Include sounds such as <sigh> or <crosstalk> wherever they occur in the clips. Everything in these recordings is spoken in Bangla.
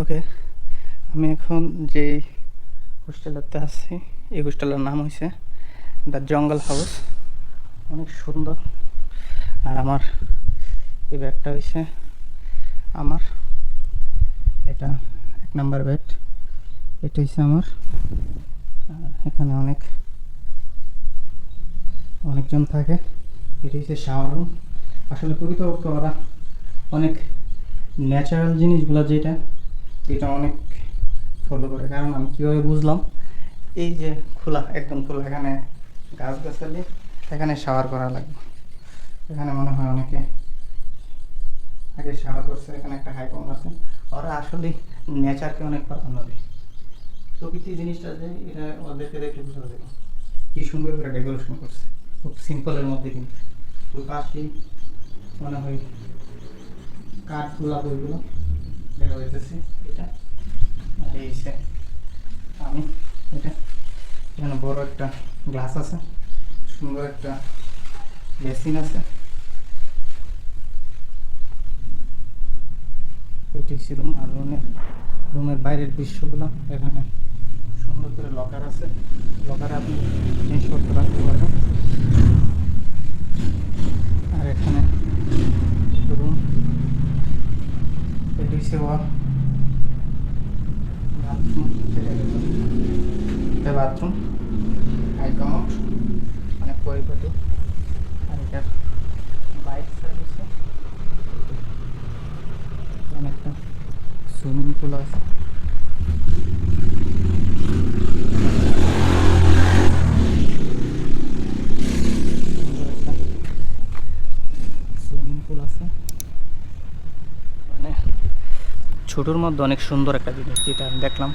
ওকে আমি এখন যে হোস্টেলতে আছি, এই হোস্টেলের নাম হয়েছে দ্য জঙ্গল হাউস। অনেক সুন্দর। আর আমার এই ব্যাগটা হয়েছে আমার। এটা এক নাম্বার বেড। এটা হচ্ছে আমার। আর এখানে অনেক, অনেকজন থাকে। এটা হচ্ছে শাওয়ার রুম আসলে ওরা অনেক ন্যাচারাল জিনিসগুলো যেটা এটা অনেক ফলো করে, কারণ আমি কীভাবে বুঝলাম? এই যে খোলা, একদম খোলা, এখানে গাছ গাছালি এখানে শাওয়ার করা লাগবে। এখানে মনে হয় অনেকে আগে শাওয়ার করছে, এখানে একটা হাইকম আছে। ওরা আসলে নেচারকে অনেক প্রাধান্য দেয়। প্রকৃতি জিনিসটা যে, এটা ওদেরকে দেখে বুঝা যাবে। কি সুন্দর করে ডেকোরেশন করছে। খুব সিম্পলের মধ্যে কিন্তু। পাশেই মনে হয় কাঠ গোলাপ ওইগুলো দেখা এটা? এই আমি এটা। এখানে বড় একটা গ্লাস আছে সুন্দর একটা বেসিন আছে। এটি ছিল আর রুমের রুমের বাইরের দৃশ্যগুলো এখানে সুন্দর করে লকার আছে। লকারে আপনি জিনিসপত্র রাখতে পারবেন। আর এখানে রুম বাথরুম এটা বাথরুম কমোড অনেক পরিপাটি আর এটার বাইক সার্ভিসে অনেকটা সুইমিং পুল আছে সুইমিং পুল আছে মানে ছোটোর মধ্যে অনেক সুন্দর একটা জিনিস যেটা আমি দেখলাম।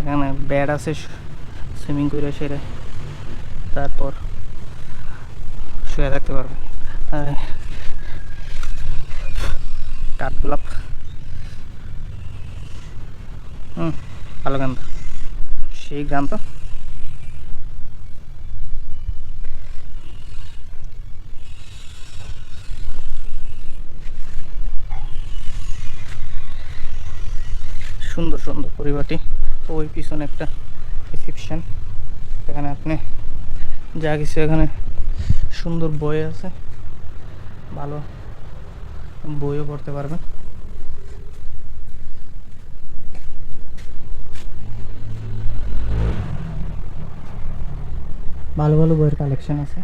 এখানে ব্যাড আছে, সুইমিং করে সেরে তারপর শুয়ে থাকতে পারবে। কাঠগোলাপ হুম, ভালো গান সেই গান তো। পরিবারটি। ওই পিছনে একটা রিসিপশন এখানে আপনি যা কিছু এখানে সুন্দর বই আছে, ভালো বইও পড়তে পারবেন। ভালো ভালো বইয়ের কালেকশন আছে।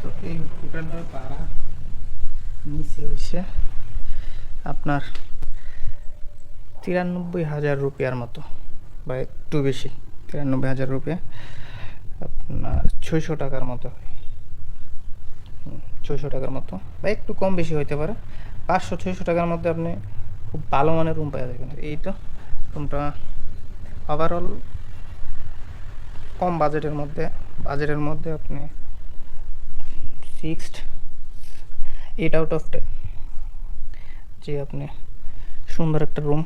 তো এই নিচে হয়েছে আপনার তিরানব্বই হাজার রুপিয়ার মতো বা একটু বেশি, তিরানব্বই হাজার রুপিয়া আপনার ছয়শো টাকার মতো। হয় ছয়শো টাকার মতো বা একটু কম বেশি হইতে পারে। পাঁচশো, ছয়শো টাকার মধ্যে আপনি খুব ভালো মানের রুম পাওয়া যাবেন। এই তো রুমটা ওভারঅল কম বাজেটের মধ্যে বাজেটের মধ্যে আপনি six eight out of ten যে আপনি সুন্দর একটা রুম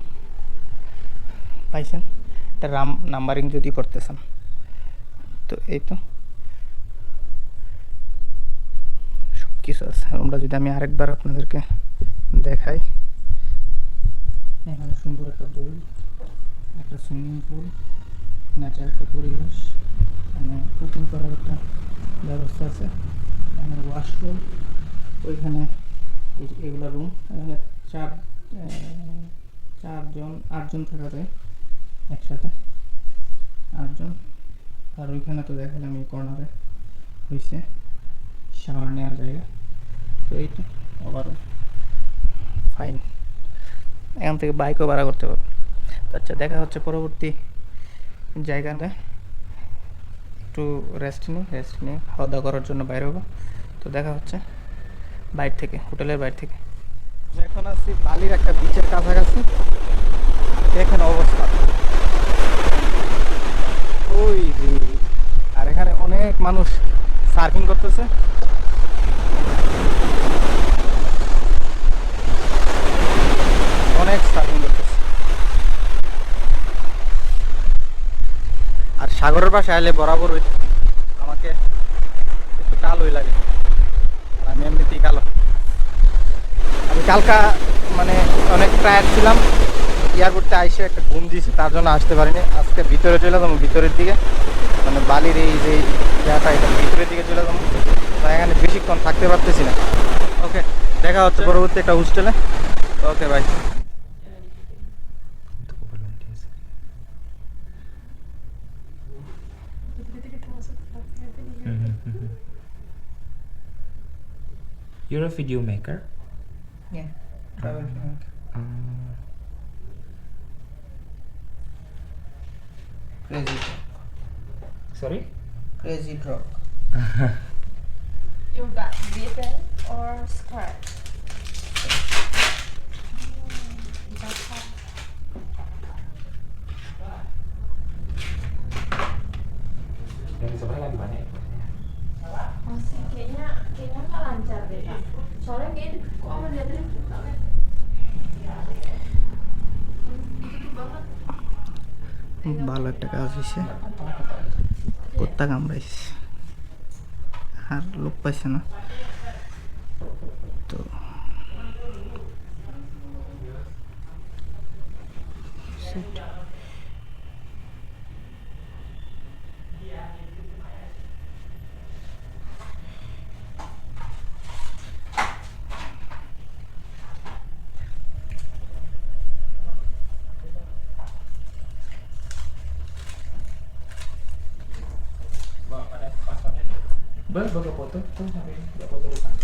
পাইছেন। এটা রাম নাম্বারিং যদি করতেছেন তো এই তো। সব কিছু আছে রুমটা যদি আমি আরেকবার আপনাদেরকে দেখাই। এখানে সুন্দর একটা পুল একটা সুইমিং পুল ন্যাচার একটা পরিবেশ। এখানে কুকিং করার একটা ব্যবস্থা আছে। এখানে ওয়াশরুম ওইখানে এগুলো রুম এখানে চার চারজন, আটজন থাকা যায় একসাথে। আটজন। আর ওইখানে তো দেখালাম এই কর্নারে হয়েছে শাওয়ার নেওয়ার জায়গা। তো এইটা ওভারঅল ফাইন এখান থেকে বাইকও ভাড়া করতে পারব আচ্ছা দেখা হচ্ছে পরবর্তী জায়গাতে একটু রেস্ট নিই রেস্ট নিয়ে খাওয়া দাওয়া করার জন্য বাইরে হব। তো দেখা হচ্ছে। বাইর থেকে, হোটেলের বাইরে থেকে। এখন আছি বালির একটা বিচের কাছাকাছি। দেখেন অবস্থা। ওই আর এখানে অনেক মানুষ সার্ফিং করতেছে। অনেক সার্ফিং করতেছে। আর সাগরের পাশে আইলে বরাবরই আমাকে একটু কালোই লাগে আর আমি এমনিতেই কালো কালকা মানে অনেক টায়ার্ড ছিলাম। এয়ারপোর্টে আইসে একটা ঘুম দিয়েছি তার জন্য আসতে পারিনি। আজকে ভিতরে চলে যাব ভিতরের দিকে। মানে বালির এই যে জায়গাটা এটা ভিতরের দিকে চলে যাব। তাই এখানে বেশিক্ষণ থাকতে পারতেছি না। ওকে দেখা হচ্ছে। পরবর্তী একটা হোস্টেলে okay bye You're a video maker? Nie, cały filmik. Crazy Frog. Sorry? Crazy Frog. <laughs> You got bitten or Scratch? ভালো একটা কাজ হয়েছে কুত্তা কামড়াইছে? আর লোক পাইছে না। Baru foto, terus sampai ini, nggak foto depan.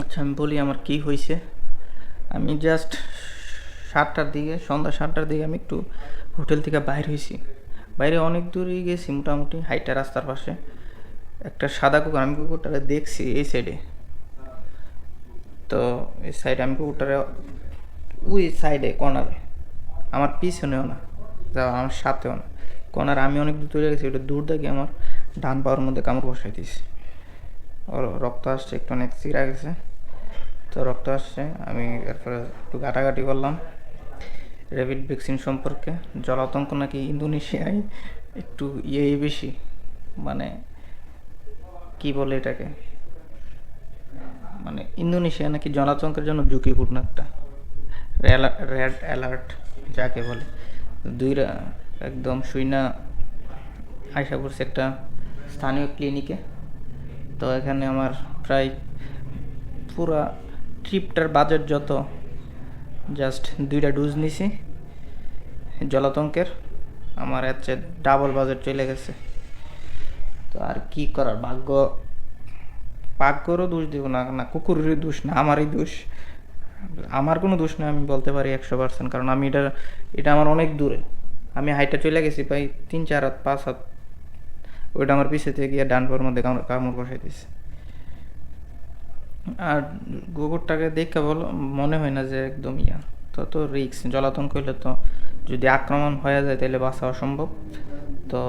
আচ্ছা আমি বলি আমার কি হয়েছে আমি জাস্ট সাতটার দিকে, সন্ধ্যা সাতটার দিকে আমি একটু হোটেল থেকে বাইর হয়েছি বাইরে অনেক দূরেই গেছি, মোটামুটি হাইটা রাস্তার পাশে। একটা সাদা কুকুর, আমি কুকুরটারে দেখছি এই সাইডে তো এই সাইডে আমি কুকুরটারে ওই সাইডে কর্নারে। আমার পিছনেও না যা আমার সাথেও না। কর্নার আমি অনেক দূর চলে গেছি ওটা দূর থেকে আমার ডান পাওয়ার মধ্যে কামড় বসাই দিয়েছি। ওর রক্ত আসছে, একটু অনেক চিরা গেছে। তো রক্ত আসছে, আমি এরপরে একটু ঘাটাঘাটি করলাম। র্যাবিড ভ্যাকসিন সম্পর্কে। জলাতঙ্ক নাকি ইন্দোনেশিয়ায় একটু ইয়ে বেশি মানে কি বলে এটাকে? মানে ইন্দোনেশিয়া নাকি জলাতঙ্কের জন্য ঝুঁকিপূর্ণ একটা। রেড অ্যালার্ট যাকে বলে। দুইরা একদম শুইনা আশা করছে একটা স্থানীয় ক্লিনিকে তো এখানে আমার প্রায় পুরা ট্রিপটার বাজেট যত জাস্ট দুইটা ডোজ নিছি, জলাতঙ্কের, আমার এর চেয়ে ডাবল বাজেট চলে গেছে। তো আর কি করার, ভাগ্য, ভাগ্যরও দোষ দিব না না কুকুরেরই দোষ, না আমারই দোষ। আমার কোনো দোষ না, আমি বলতে পারি একশো পার্সেন্ট কারণ আমি এটা এটা আমার অনেক দূরে। আমি হাইটটা চলে গেছি প্রায় তিন চার হাত, পাঁচ হাত ওইটা আমার পিছে থেকে গিয়ে ডান পাওয়ার মধ্যে কামড় বসাই দিছে। আর কুকুরটাকে দেখে বল, মনে হয় না যে একদম ইয়া। তো তো রিক্স জলাতন করলে তো যদি আক্রমণ হয়ে যায় তাহলে বাঁচা অসম্ভব। তো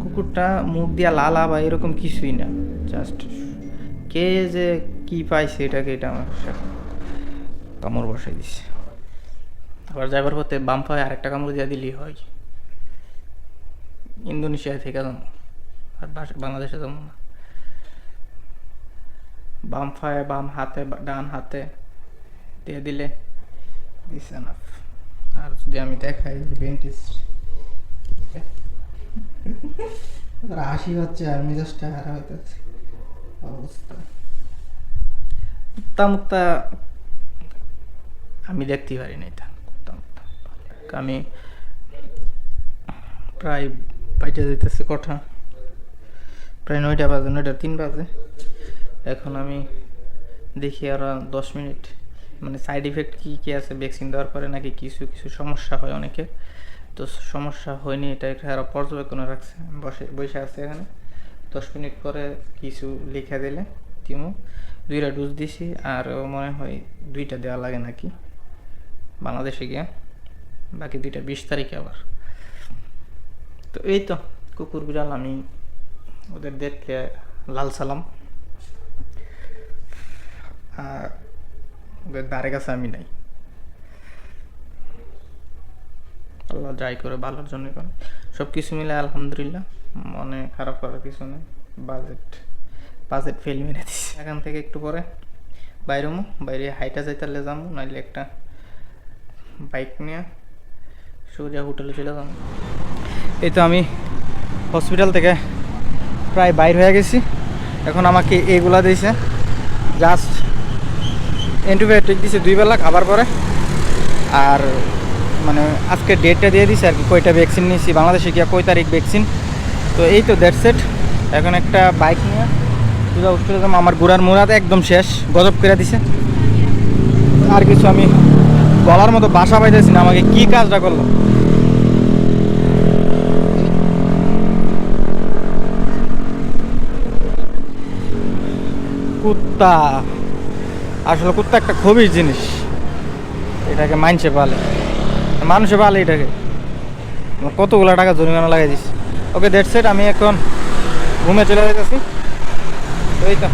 কুকুরটা মুখ দিয়া লালা বা এরকম কিছুই না জাস্ট কে যে কি পাইছে এটাকে এটা আমার কামড় বসাই দিছে। আবার যাবার পথে বাম পায়ে আরেকটা কামড় দিয়া দিলেই হয়। ইন্দোনেশিয়া থেকে যাব আর বাংলাদেশে যাব না। বাম পায়ে বাম হাতে ডান হাতে দিয়ে দিলে দিস এনাফ আর যদি আমি দেখাই ডেন্টিস্ট হাসি হচ্ছে আর মেজাজটা হারা হইতেছে। অবস্থা। কুত্তা মুত্তা আমি দেখতে পারি না এটা কুত্তা আমি প্রায় বাইটে যেতেছে কঠা প্রায় নয়টা বাজে, নয়টা তিন বাজে। এখন আমি দেখি আরও দশ মিনিট। মানে সাইড ইফেক্ট কী কী আছে? ভ্যাকসিন দেওয়ার পরে নাকি কিছু কিছু সমস্যা হয় অনেকের। তো সমস্যা হয়নি, এটা এরা পর্যবেক্ষণে রাখছে। বসে বসে আছে এখানে। দশ মিনিট পরে কিছু লিখে দিলে তিমু দুইটা ডোজ দিছি, আর মনে হয় দুইটা দেওয়া লাগে নাকি? বাংলাদেশে গিয়ে। বাকি দুইটা বিশ তারিখে আবার। তো এই তো কুকুর বিড়াল আমি ওদের দেখলে লাল সালাম। ওদের ধারে কাছে আমি নাই। আল্লাহ যাই করে ভালোর জন্য করে সব কিছু মিলে আলহামদুলিল্লাহ, মনে খারাপ করার কিছু নেই। বাজেট বাজেট ফেল মেরে দিছি এখান থেকে একটু পরে বাইরমো বাইরে হাইটা যাইতালে যাব নাইলে একটা বাইক নিয়ে সোজা হোটেলে চলে যাব এই তো আমি হসপিটাল থেকে প্রায় বাইর হয়ে গেছি। এখন আমাকে এগুলা দিয়েছে। জাস্ট অ্যান্টিবায়োটিক দুই বেলা, খাবার পরে। আর মানে আজকে ডেটটা দিয়ে দিছে আর কি, কয়টা ভ্যাকসিন নিয়েছি, বাংলাদেশে গিয়া কয় তারিখ ভ্যাকসিন তো এই তো দ্যাটস সেট এখন একটা বাইক নিয়ে সোজা হসপিটালে। আমার ঘোরার মুরাদ একদম শেষ, গজব করে দিছে। আর কিছু আমি বলার মতো বাসা পাইতেছি না, আমাকে কি কাজটা করল? কুত্তা। আসলে কুত্তা একটা খুবই জিনিস। এটাকে মানছে পালে। মানুষে পালে এটাকে। কতগুলো টাকা জরিমানা লাগাই দিস ওকে দ্যাটস সেট আমি এখন ঘুমে চলে যাইতেছি। এই তো।